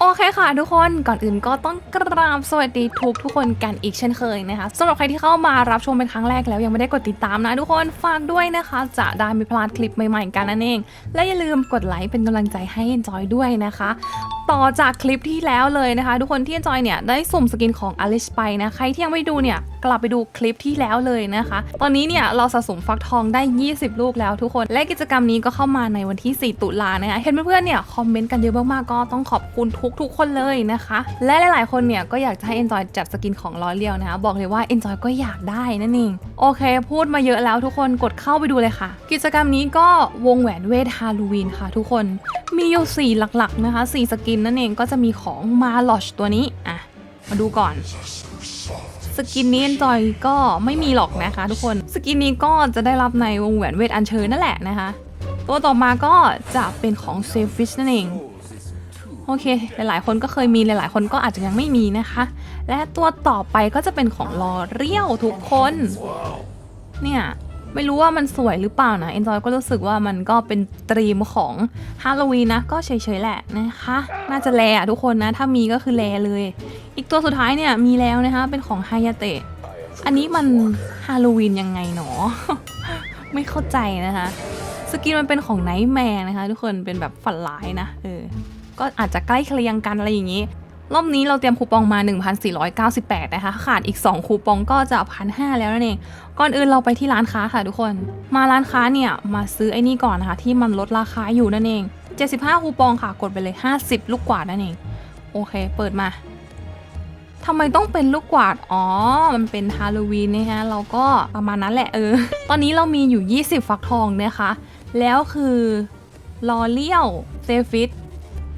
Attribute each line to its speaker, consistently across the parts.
Speaker 1: โอเคค่ะทุกคนก่อนอื่นก็ต้องกราบสวัสดีทุกทุกคนกันอีกเช่นเคยนะคะสำหรับใครที่เข้ามารับชมเป็นครั้งแรกแล้วยังไม่ได้กดติดตามนะทุกคนฝากด้วยนะคะ จะได้ไม่พลาดคลิปใหม่ๆกันนั่นเอง และอย่าลืมกดไลค์เป็นกำลังใจให้ Enjoy ด้วยนะคะ ต่อจากคลิปที่แล้วเลยนะคะ ทุกคนที่ Enjoy เนี่ยได้สุ่มสกินของ Alice ไปนะใครที่ยังไม่ดูเนี่ยกลับไปดูคลิปที่แล้วเลยนะคะ ตอนนี้เนี่ยเราสะสมฟักทองได้ 20 ลูกแล้วทุกคน และกิจกรรมนี้ก็เข้ามาในวันที่ 4 ตุลานะคะ เห็นเพื่อนๆเนี่ยคอมเมนต์กันเยอะมากๆ ก็ต้องขอบคุณทุกๆ คนเลยนะคะ และหลายๆ คนเนี่ยก็อยากจะให้ Enjoy จัดสกินของลอยเลียวนะคะ บอกเลยว่า Enjoy ก็อยากได้นั่นเอง โอเค พูดมาเยอะแล้วทุกคนกดเข้าไปดูเลยค่ะ กิจกรรมนี้ก็วงแหวนเวทฮาโลวีนค่ะ ทุกคน มีอยู่ 4 หลักๆ นะคะ 4 สกินนั่นเองก็จะมีของมาลอชตัวนี้ อะ มาดูก่อน สกินนี้จอยก็ไม่มีหรอกนะคะทุกคน สกินนี้ก็จะได้รับในวงแหวนเวทอัญเชิญนั่นแหละนะคะ ตัวต่อมาก็จะเป็นของเซฟฟิชนั่นเองโอเค หลายๆ คนก็เคยมี หลายๆ คนก็อาจจะยังไม่มีนะคะ และตัวต่อไปก็จะเป็นของลอเรียวทุกคน เนี่ย ไม่รู้ว่ามันสวยหรือเปล่านะเอนจอยก็รู้สึกว่ามันก็เป็นตรีมของฮาโลวีนนะ ก็เฉยๆแหละนะคะ น่าจะแลอะทุกคนนะ ถ้ามีก็คือแลเลย อีกตัวสุดท้ายเนี่ยมีแล้วนะคะ เป็นของไฮยาเตะ อันนี้มันฮาโลวีนยังไงหนอ ไม่เข้าใจนะคะ สกินมันเป็นของไนท์แมร์นะคะ ทุกคนเป็นแบบฝันร้ายนะเออก็อาจจะใกล้เคียงกันอะไรอย่างนี้ รอบนี้เราเตรียมคูปองมา 1,498 นะคะ ขาดอีก 2 คูปองก็จะ1,500 แล้วนั่นเอง ก่อนอื่นเราไปที่ร้านค้าค่ะทุกคน มาร้านค้าเนี่ยมาซื้อไอ้นี่ก่อนนะคะ ที่มันลดราคาอยู่นั่นเอง 75 คูปองค่ะ กดไปเลย 50 ลูกกวาดนั่นเอง โอเค เปิดมาทำไมต้องเป็นลูกกวาด อ๋อ มันเป็นฮาโลวีนนะคะเราก็ประมาณนั้นแหละเออ ตอนนี้เรามีอยู่ 20 ฟักทองนะคะ แล้วคือลอเลียวเซฟิต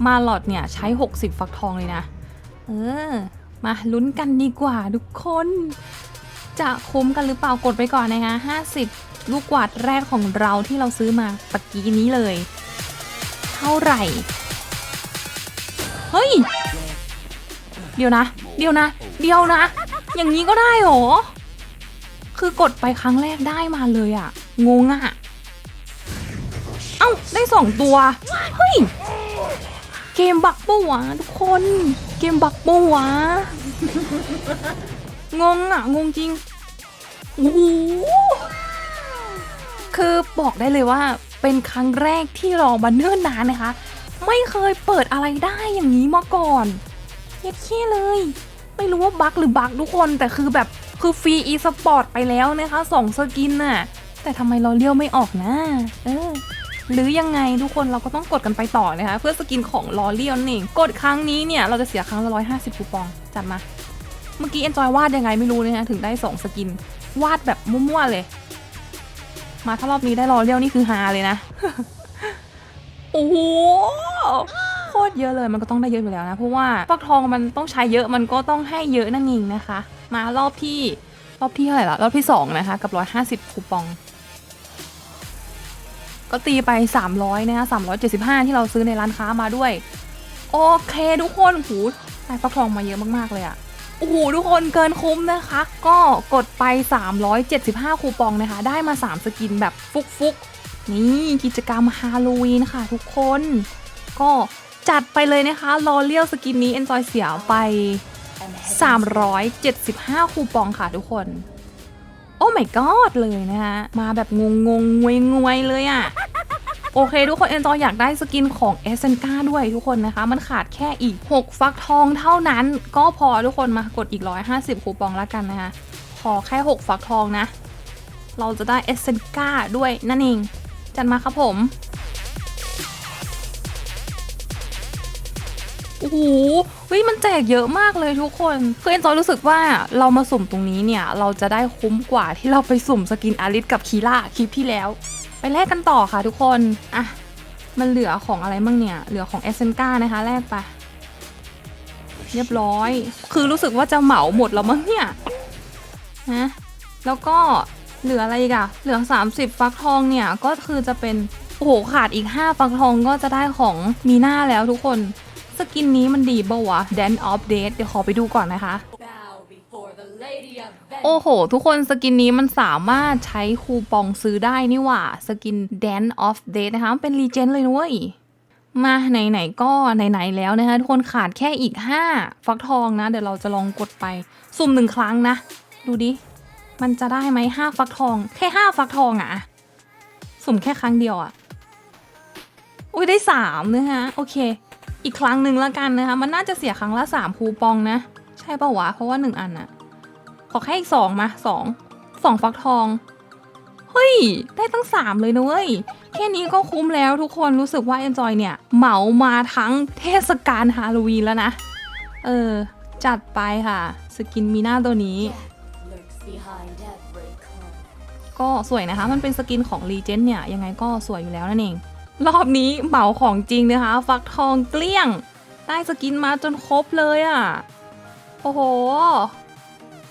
Speaker 1: มาลอดเนี่ยใช้ 60 ฟักทองเลยนะ เออ มาลุ้นกันดีกว่าทุกคน จะคุ้มกันหรือเปล่ากดไปก่อนนะคะ50 ลูกกวาดแรกของเราที่เราซื้อมาตะกี้นี้เลย เท่าไหร่ เฮ้ย เดี๋ยวนะ เดี๋ยวนะ เดี๋ยวนะ อย่างนี้ก็ได้เหรอ คือกดไปครั้งแรกได้มาเลยอะงงอะเอ้า ได้สองตัว เฮ้ย เกมบักปะวะทุกคน เกมบักปะวะงงอะงงจริงโอ้โหคือบอกได้เลยว่าเป็นครั้งแรกที่รอมาเนิ่นนานนะคะ ไม่เคยเปิดอะไรได้อย่างนี้มาก่อนเย็ดเขี้เลย ไม่รู้ว่าบักหรือบักทุกคนแต่คือแบบคือฟรีอีสปอร์ตไปแล้วนะคะสองสกินน่ะ แต่ทำไมเราเลี้ยวไม่ออกนะ เออ หรือยังไงทุกคนเราก็ต้องกดกันไปต่อนะคะ เพื่อสกินของลอเลียนเองกดครั้งนี้เนี่ยเราจะเสียครั้งละร้อยห้าสิบคูปองจัดมา เมื่อกี้เอนจอยวาดยังไงไม่รู้นะคะถึงได้สองสกิน วาดแบบมั่วๆเลย มาถ้ารอบนี้ได้ลอเลียวนี่คือฮาเลยนะโอ้โหโคตรเยอะเลยมันก็ต้องได้เยอะอยู่แล้วนะ เพราะว่าฟักทองมันต้องใช้เยอะมันก็ต้องให้เยอะนั่นเองนะคะ มารอบที่รอบที่เท่าไหร่ละรอบที่สองนะคะ กับร้อยห้าสิบคูปอง ก็ตีไป 300นะคะ375 ที่เราซื้อในร้านค้ามาด้วย โอเคทุกคนหูได้ฟักทองมาเยอะมากๆเลยอะโอ้โหทุกคนเกินคุ้มนะคะ ก็กดไป 375 คูปองนะคะ ได้มา 3 สกินแบบฟุกๆ นี่กิจกรรมฮาโลวีนค่ะทุกคน ก็จัดไปเลยนะคะรอเลี้ยวสกินนี้ Enjoy เสียไป 375 คูปองค่ะทุกคน โอ้ my god เลยนะคะมาแบบงงงงงวยงวยเลยอะ่ะ โอเค ทุกคนเอนจอยอยากได้สกินของเอเซนกาด้วยทุกคนนะคะ มันขาดแค่อีก 6 ฟักทองเท่านั้น ก็พอทุกคนมากดอีก 150 คูปองแล้วกันนะคะ ขอแค่ 6 ฟักทองนะ เราจะได้เอเซนกาด้วยนั่นเอง จัดมาครับผม โอ้โหเฮ้ยมันแจกเยอะมากเลยทุกคนคือเอ็นจอยรู้สึกว่าเรามาสุ่มตรงนี้เนี่ย เราจะได้คุ้มกว่าที่เราไปสุ่มสกินอาริสกับคีล่าคลิปที่แล้ว ไปแลกกันต่อค่ะทุกคนอะมันเหลือของอะไรบ้างเนี่ย เหลือของเอเซนกานะคะแลกไป เรียบร้อย คือรู้สึกว่าจะเหมาหมดแล้วมั้งเนี่ยนะแล้วก็เหลืออะไรอีกอะเหลือ 30 ฟักทองเนี่ย ก็คือจะเป็น โอ้โห ขาดอีก 5 ฟักทองก็จะได้ของมีหน้าแล้วทุกคน สกินนี้มันดีป่าวะ Dan of Date เดี๋ยวขอไปดูก่อนนะคะ โอ้โห ทุกคนสกินนี้มันสามารถใช้คูปองซื้อได้นี่หว่า สกิน Dan of Date นะคะเป็นรีเจนเลยนะเว้ยมาไหนๆก็ไหนๆแล้วนะคะทุกคนขาดแค่อีก 5 ฟักทองนะ เดี๋ยวเราจะลองกดไปสุ่มหนึ่งครั้งนะ ดูดิ มันจะได้ไหมห้าฟักทอง แค่ห้าฟักทองอะสุ่มแค่ครั้งเดียวอะอุ้ยได้สามนะคะโอเค อีกครั้งหนึ่งล้วกันนะคะ มันน่าจะเสียครั้งละสามคูปองนะ ใช่ปะวะ เพราะว่าหนึ่งอันอะขอแค่อีกสองมาสองสองฟักทอง เฮ้ย ได้ตั้งสามเลยนะเว้ย แค่นี้ก็คุ้มแล้วทุกคนรู้สึกว่า Enjoy เนี่ย เหมามาทั้งเทศกาลฮาโลวีนแล้วนะ เออ จัดไปค่ะ สกินมีหน้าตัวนี้ ก็สวยนะคะ มันเป็นสกินของ Legend เนี่ย ยังไงก็สวยอยู่แล้วนั่นเอง รอบนี้เหมาของจริงนะคะ ฟักทองเกลี้ยง ได้สกินมาจนครบเลยอะ่ะ โอ้โห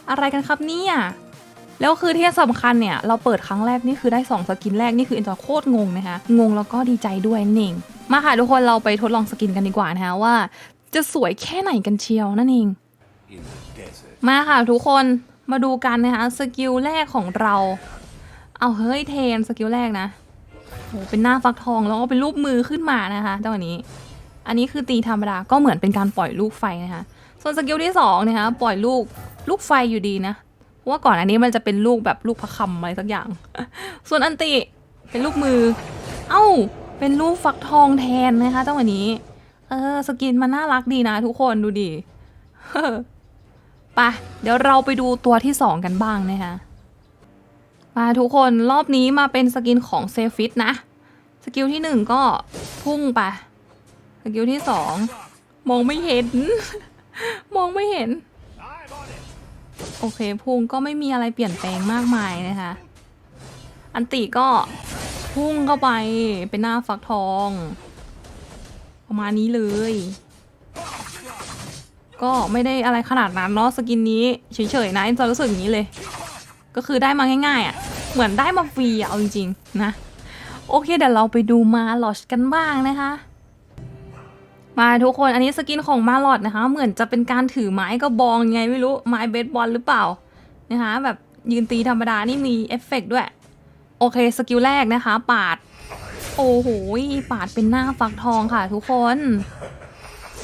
Speaker 1: อะไรกันครับเนี่ยแล้วคือที่สำคัญเนี่ย เราเปิดครั้งแรกนี่คือได้ 2 สกินแรก นี่คือเอ็นจอยโคตรงงนะคะ งงแล้วก็ดีใจด้วยนั่นเองมาค่ะทุกคนเราไปทดลองสกินกันดีกว่านะคะว่า จะสวยแค่ไหนกันเชียวนั่นเอง มาค่ะทุกคนมาดูกันนะคะสกิลแรกของเรา เอาเฮ้ยเทนสกิลแรกนะ โหเป็นหน้าฟักทองแล้วก็เป็นรูปมือขึ้นมานะคะจังหวะนี้ อันนี้คือตีธรรมดาก็เหมือนเป็นการปล่อยลูกไฟนะคะ ส่วนสกิลที่สองนะคะปล่อยลูกลูกไฟอยู่ดีนะเพราะว่าก่อนอันนี้มันจะเป็นลูกแบบลูกพระคำอะไรสักอย่าง ส่วนอันติเป็นลูกมือ เอ้า เป็นลูกฟักทองแทนนะคะจังหวะนี้ เออสกินมันน่ารักดีนะ ทุกคนดูดิไปเดี๋ยวเราไปดูตัวที่2กันบ้างนะคะ มาทุกคนรอบนี้มาเป็นสกินของเซฟิตนะ สกิลที่1ก็พุ่งไป สกิลที่2มองไม่เห็น มองไม่เห็น โอเคพุ่งก็ไม่มีอะไรเปลี่ยนแปลงมากมายนะคะ อันติก็พุ่งเข้าไปเป็นหน้าฟักทอง ประมาณนี้เลย ก็ไม่ได้อะไรขนาดนั้นเนาะสกินนี้เฉยๆนะเอ็นจอยรู้สึกอย่างนี้เลย ก็คือได้มาง่ายๆอะ่ะ เหมือนได้มาฟรีอะเอาจริงๆนะ โอเคเดี๋ยวเราไปดูมาลอชกันบ้างนะคะ มาทุกคนอันนี้สกินของมาลอดนะคะ เหมือนจะเป็นการถือไม้กระบองไงไม่รู้ไม้เบสบอลหรือเปล่านะคะแบบยืนตีธรรมดานี่มีเอฟเฟกต์ด้วย โอเคสกิลแรกนะคะ ปาด โอ้โหปาดเป็นหน้าฟักทองค่ะ ทุกคน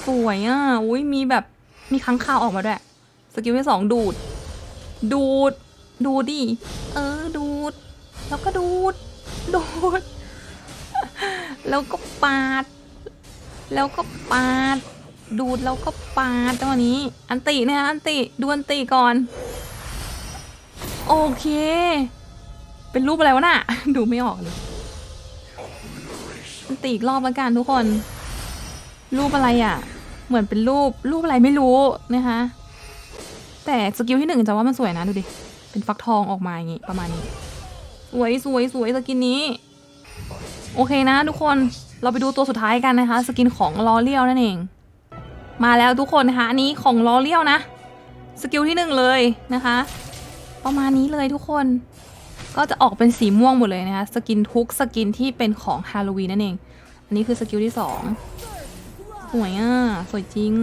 Speaker 1: สวยอะอุ้ยมีแบบมีค้างคาวออกมาด้วย สกิลที่สองดูด ดูด ดูดิ เออ ดูด แล้วก็ดูด ดูด แล้วก็ปาด แล้วก็ปาด ดูดแล้วก็ปาดจัวนี้ อันตินะคะอันติ ดูอันติก่อน โอเค เป็นรูปอะไรวะน่ะ ดูไม่ออกเลย อันติอีกรอบแล้วกันทุกคน รูปอะไรอะ เหมือนเป็นรูป รูปอะไรไม่รู้นะคะแต่สกิลที่หนึ่งจะว่ามันสวยนะ ดูดิ เป็นฟักทองออกมาอย่างงี้ประมาณนี้ สวยสวยสวยสกินนี้ โอเคนะทุกคนเราไปดูตัวสุดท้ายกันนะคะ สกินของลอเลียวนั่นเอง มาแล้วทุกคนนะคะอันนี้ของลอเลียวนะ สกิลที่หนึ่งเลยนะคะ ประมาณนี้เลยทุกคน ก็จะออกเป็นสีม่วงหมดเลยนะคะ สกินทุกสกินที่เป็นของฮาโลวีนนั่นเอง อันนี้คือสกิลที่สองสวยอะ สวยจริง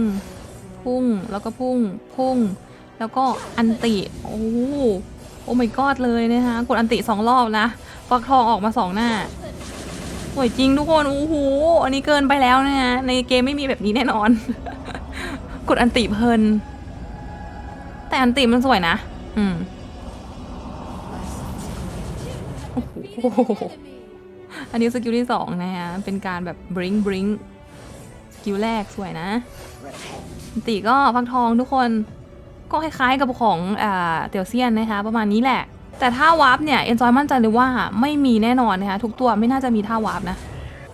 Speaker 1: พุ่งแล้วก็พุ่ง พุ่ง แล้วก็อันติโอ้โหโอ้ my god เลยนะคะกดอันติสองรอบนะฟักทองออกมาสองหน้าสวยจริงทุกคนโอ้โหอันนี้เกินไปแล้วนะฮะในเกมไม่มีแบบนี้แน่นอน กดอันติเพลิน แต่อันติมันสวยนะ อืมโอ้โหอันนี้สกิลที่สองนะฮะเป็นการแบบบริงบริงสกิลแรกสวยนะอันติก็ฟักทองทุกคน ก็คล้ายๆกับของเตียวเซียนนะคะ ประมาณนี้แหละ แต่ถ้าวาร์ปเนี่ยเอนจอยมั่นใจเลยว่าไม่มีแน่นอนนะคะทุกตัวไม่น่าจะมีท่าวาร์ปนะ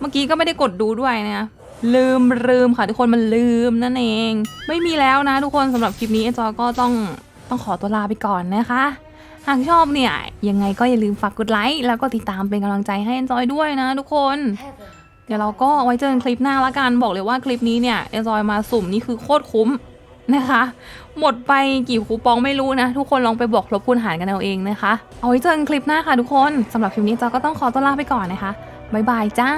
Speaker 1: เมื่อกี้ก็ไม่ได้กดดูด้วยนะคะลืมลืมค่ะทุกคนมันลืมนั่นเอง ไม่มีแล้วนะทุกคนสำหรับคลิปนี้เอนจอยก็ต้องต้องขอตัวลาไปก่อนนะคะ หากชอบเนี่ยยังไงก็อย่าลืมฝากกดไลค์แล้วก็ติดตามเป็นกำลังใจให้เอนจอยด้วยนะทุกคนเดี๋ยวเราก็ไว้เจอกันคลิปหน้าละกัน บอกเลยว่าคลิปนี้เนี่ยเอนจอยมาสุ่มนี่คือโคตรคุ้มนะคะ หมดไปกี่คูปองไม่รู้นะ ทุกคนลองไปบอกลบคูณหารกันเอาเองนะคะ เอาไว้เจอกันคลิปหน้าค่ะทุกคนสำหรับคลิปนี้จอก็ต้องขอตัวลาไปก่อนนะคะบ๊ายบายจ้า